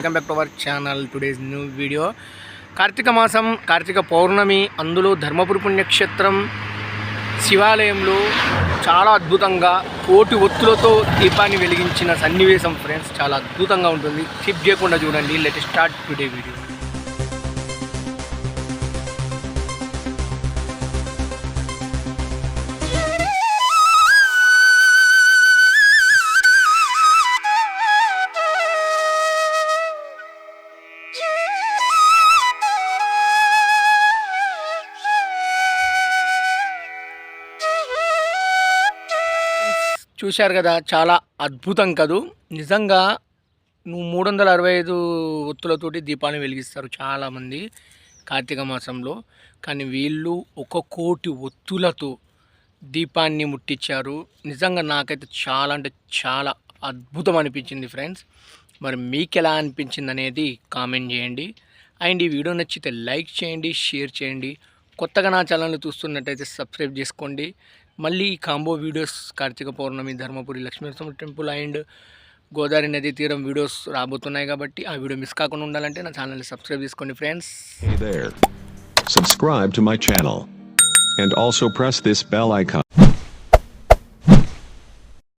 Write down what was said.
Welcome back to our channel today's new video Kartika మాసం కార్తీక పౌర్ణమి అందులో ధర్మపురి పుణ్యక్షేత్రం శివాలయంలో చాలా అద్భుతంగా కోటి ఒత్తులతో దీపాన్ని వెలిగించిన సన్నివేశం ఫ్రెండ్స్ చాలా అద్భుతంగా ఉంటుంది. స్కిప్ చేయకుండా చూడండి. లెట్ స్టార్ట్ టుడే వీడియో చూశారు కదా చాలా అద్భుతం కదూ. నిజంగా నువ్వు మూడు వందల అరవై ఐదు ఒత్తులతోటి దీపాన్ని వెలిగిస్తారు చాలామంది కార్తీక మాసంలో. కానీ వీళ్ళు ఒక కోటి ఒత్తులతో దీపాన్ని ముట్టించారు నిజంగా నాకైతే చాలా అంటే చాలా అద్భుతం అనిపించింది ఫ్రెండ్స్. మరి మీకు ఎలా అనిపించింది అనేది కామెంట్ చేయండి. అండ్ ఈ వీడియో నచ్చితే లైక్ చేయండి షేర్ చేయండి. కొత్తగా నా ఛానల్ని చూస్తున్నట్టయితే సబ్స్క్రైబ్ చేసుకోండి. మళ్ళీ combo videos Kartika Pournami Dharmapuri Lakshminarasimha temple and Godavari నదీ తీరం వీడియోస్ రాబోతున్నాయి కాబట్టి ఆ వీడియో మిస్ కాకుండా ఉండాలంటే నా ఛానల్ని సబ్స్క్రైబ్ చేసుకోండి friends Subscribe to my channel. And also press this bell icon.